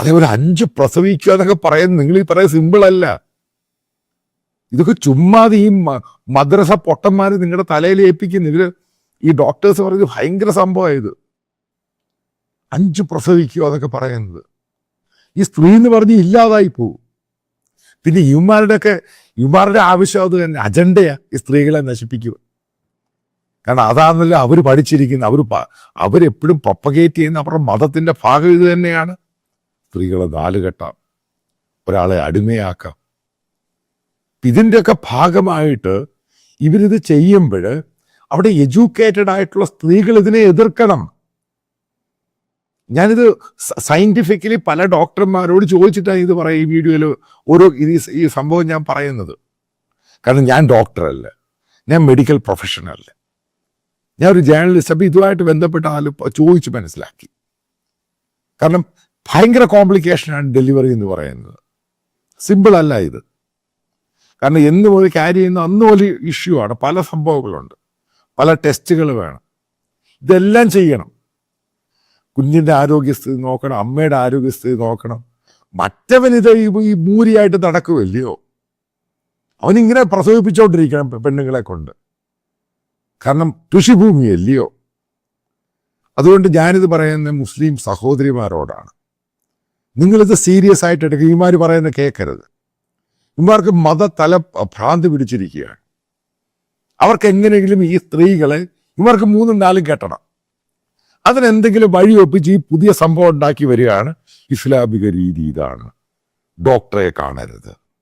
അതേപോലെ അഞ്ച് പ്രസവിക്കുക എന്നൊക്കെ പറയുന്നത് നിങ്ങൾ ഈ പറയുന്നത് സിമ്പിളല്ല ഇതൊക്കെ ചുമ്മാതെ ഈ മദ്രസ പൊട്ടന്മാര് നിങ്ങളുടെ തലയിൽ ഏൽപ്പിക്കുന്നു. ഇവർ ഈ ഡോക്ടേഴ്സ് പറയുന്നത് ഭയങ്കര സംഭവമായത് അഞ്ച് പ്രസവിക്കുക എന്നൊക്കെ പറയുന്നത്. ഈ സ്ത്രീ എന്ന് പറഞ്ഞ് ഇല്ലാതായി പോവും. പിന്നെ ഇവന്മാരുടെയൊക്കെ ഇവന്മാരുടെ ആവശ്യം അത് തന്നെ അജണ്ടയാ ഈ സ്ത്രീകളെ നശിപ്പിക്കുക കാരണം അതാണല്ലോ അവർ പഠിച്ചിരിക്കുന്നത്. അവർ അവരെപ്പോഴും പ്രൊപ്പഗേറ്റ് ചെയ്യുന്ന അവരുടെ മതത്തിന്റെ ഭാഗം ഇത് തന്നെയാണ്. സ്ത്രീകളെ നാലുകെട്ടാം ഒരാളെ അടിമയാക്കാം. ഇതിന്റെയൊക്കെ ഭാഗമായിട്ട് ഇവരിത് ചെയ്യുമ്പോൾ അവിടെ എഡ്യൂക്കേറ്റഡ് ആയിട്ടുള്ള സ്ത്രീകൾ ഇതിനെ എതിർക്കണം. ഞാനിത് സയന്റിഫിക്കലി പല ഡോക്ടർമാരോട് ചോദിച്ചിട്ടാണ് ഇത് പറയുക ഈ വീഡിയോയിൽ ഓരോ ഇത് ഈ- സംഭവം ഞാൻ പറയുന്നത്. കാരണം ഞാൻ ഡോക്ടറല്ല ഞാൻ മെഡിക്കൽ പ്രൊഫഷണൽ ഞാൻ ഒരു ജേർണലിസ്റ്റ് അപ്പം ഇതുമായിട്ട് ബന്ധപ്പെട്ട ആൾ ചോദിച്ച് മനസ്സിലാക്കി. കാരണം ഭയങ്കര കോംപ്ലിക്കേഷനാണ് ഡെലിവറി എന്ന് പറയുന്നത്. സിമ്പിൾ അല്ല ഇത്. കാരണം എന്ന് പോലെ ക്യാരി ചെയ്യുന്ന അന്ന് പോലെ ഇഷ്യൂ ആണ്. പല സംഭവങ്ങളുണ്ട്. പല ടെസ്റ്റുകൾ വേണം. ഇതെല്ലാം ചെയ്യണം. കുഞ്ഞിന്റെ ആരോഗ്യസ്ഥിതി നോക്കണം. അമ്മയുടെ ആരോഗ്യസ്ഥിതി നോക്കണം. മറ്റവൻ ഇത് ഈ മൂരിയായിട്ട് നടക്കുമല്ലയോ അവനിങ്ങനെ പ്രസവിപ്പിച്ചുകൊണ്ടിരിക്കണം പെണ്ണുങ്ങളെ കൊണ്ട്. കാരണം കൃഷിഭൂമിയല്ലയോ? അതുകൊണ്ട് ഞാനിത് പറയുന്ന മുസ്ലിം സഹോദരിമാരോടാണ്. നിങ്ങളിത് സീരിയസ് ആയിട്ട് എടുക്കുക ഇമാർ പറയുന്നത് കേൾക്കരുത് ഇമാർക്ക് മത തല ഭ്രാന്ത് പിടിച്ചിരിക്കുകയാണ്. അവർക്ക് എങ്ങനെയെങ്കിലും ഈ സ്ത്രീകളെ ഇവർക്ക് മൂന്നും നാലും കെട്ടണം. അതിനെന്തെങ്കിലും വഴി ഒപ്പിച്ച് ഈ പുതിയ സംഭവം ഉണ്ടാക്കി വരികയാണ് ഇസ്ലാമിക രീതി ഇതാണ്. ഡോക്ടറെ കാണരുത്.